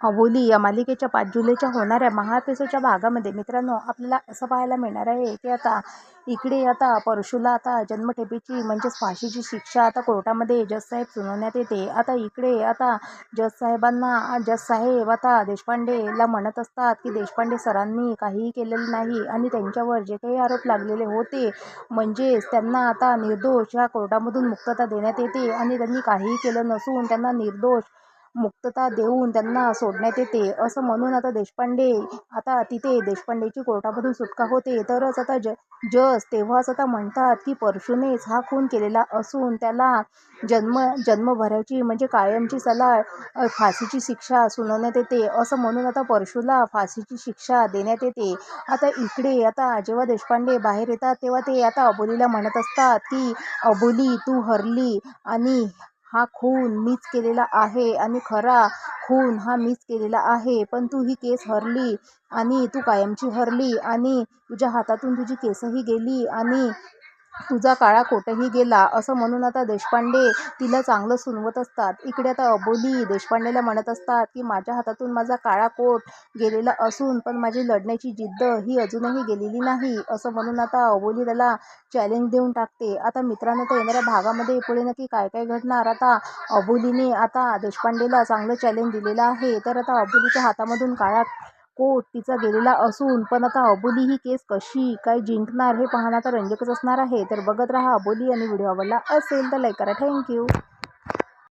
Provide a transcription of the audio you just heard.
अबोली या मालिकेच्या पाच जुलैच्या होणाऱ्या महाएपिसोडच्या भागामध्ये मित्रांनो आपल्याला असं पाहायला मिळणार आहे की आता इकडे आता परशुला आता जन्मठेपेची म्हणजेच फाशीची शिक्षा आता कोर्टामध्ये जजसाहेब सुनावण्यात येते. आता इकडे आता जजसाहेबांना जजसाहेब आता देशपांडेला म्हणत असतात की देशपांडे सरांनी काहीही केलेलं नाही आणि त्यांच्यावर जे काही आरोप लागलेले होते म्हणजेच त्यांना आता निर्दोष ह्या कोर्टामधून मुक्तता देण्यात येते आणि त्यांनी काहीही केलं नसून त्यांना निर्दोष मुक्तता देऊन त्यांना सोडण्यात येते. असं म्हणून आता देशपांडे आता तिथे देशपांडेची कोर्टामधून सुटका होते. तरच आता ज जस तेव्हाच आता म्हणतात की परशूनेच हा खून केलेला असून त्याला जन्म जन्मभराची म्हणजे कायमची सला फाशीची शिक्षा सुनावण्यात येते. असं म्हणून आता परशूला फाशीची शिक्षा देण्यात येते. आता इकडे आता जेव्हा देशपांडे बाहेर येतात तेव्हा ते आता अबोलीला म्हणत असतात की अबोली तू हरली आणि हा खून मीच केलेला आहे आणि खरा खून हा मीच केलेला आहे. पण तू ही केस हरली आणि तू कायमची हरली आणि तुझ्या हातातून तुझी केसही गेली आणि तुझा काळा कोटही गेला असं म्हणून आता देशपांडे तिला चांगलं सुनवत असतात. इकडे आता अबोली देशपांडेला म्हणत असतात की माझ्या हातातून माझा काळा कोट गेलेला असून पण माझी लढण्याची जिद्द ही अजूनही गेलेली नाही असं म्हणून आता अबोली त्याला चॅलेंज देऊन टाकते. आता मित्रांनो तर येणाऱ्या भागामध्ये पुढे नक्की काय काय घडणार? आता अबोलीने आता देशपांडेला चांगलं चॅलेंज दिलेलं आहे. तर आता अबोलीच्या हातामधून काळा कोट तिचा गेलेला असून पण आता अबोली ही केस कशी काय जिंकणार हे पाहणं आता रंजकच असणार आहे. तर बघत राहा अबोली आणि व्हिडिओ आवडला असेल तर लाईक करा. थँक्यू